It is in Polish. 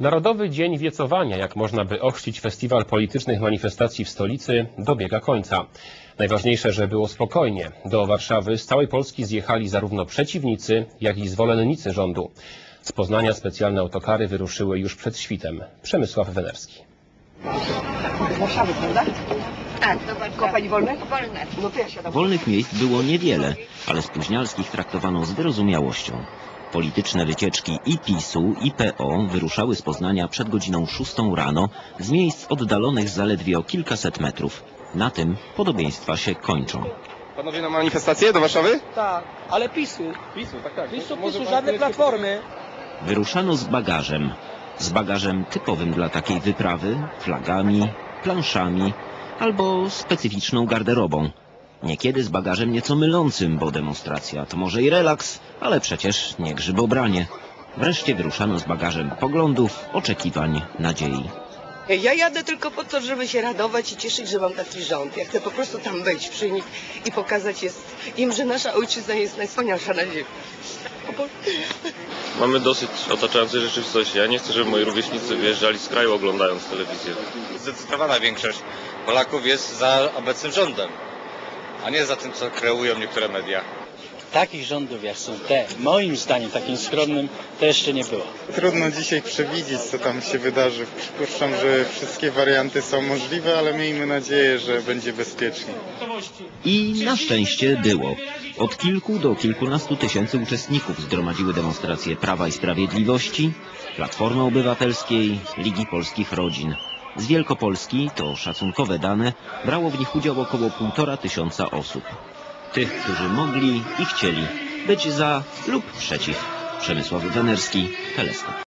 Narodowy Dzień Wiecowania, jak można by ochrzcić festiwal politycznych manifestacji w stolicy, dobiega końca. Najważniejsze, że było spokojnie. Do Warszawy z całej Polski zjechali zarówno przeciwnicy, jak i zwolennicy rządu. Z Poznania specjalne autokary wyruszyły już przed świtem. Przemysław Wenerski. Do Warszawy, prawda? Tak, do Warszawy. Koło pani wolne? Wolne. No to ja siadam. Wolnych miejsc było niewiele, ale spóźnialskich traktowano z wyrozumiałością. Polityczne wycieczki i PiSu, i PO wyruszały z Poznania przed godziną 6 rano z miejsc oddalonych zaledwie o kilkaset metrów. Na tym podobieństwa się kończą. Panowie na manifestację do Warszawy? Tak, ale PiSu. PiSu, tak, tak. PiSu, Może PiSu, żadne platformy. Wyruszano z bagażem. Z bagażem typowym dla takiej wyprawy, flagami, planszami albo specyficzną garderobą. Niekiedy z bagażem nieco mylącym, bo demonstracja to może i relaks, ale przecież nie grzybobranie. Wreszcie wyruszano z bagażem poglądów, oczekiwań, nadziei. Ja jadę tylko po to, żeby się radować i cieszyć, że mam taki rząd. Ja chcę po prostu tam być przy nich i pokazać jest, im, że nasza ojczyzna jest najwspanialsza na ziemi. Mamy dosyć otaczającej rzeczywistości. Ja nie chcę, żeby moi rówieśnicy wyjeżdżali z kraju oglądając telewizję. Zdecydowana większość Polaków jest za obecnym rządem, a nie za tym, co kreują niektóre media. Takich rządów jak są te, moim zdaniem takim skromnym, to jeszcze nie było. Trudno dzisiaj przewidzieć, co tam się wydarzy. Przypuszczam, że wszystkie warianty są możliwe, ale miejmy nadzieję, że będzie bezpiecznie. I na szczęście było. Od kilku do kilkunastu tysięcy uczestników zgromadziły demonstracje Prawa i Sprawiedliwości, Platformy Obywatelskiej, Ligi Polskich Rodzin. Z Wielkopolski, to szacunkowe dane, brało w nich udział około półtora tysiąca osób. Tych, którzy mogli i chcieli być za lub przeciw. Przemysław Wenerski, Teleskop.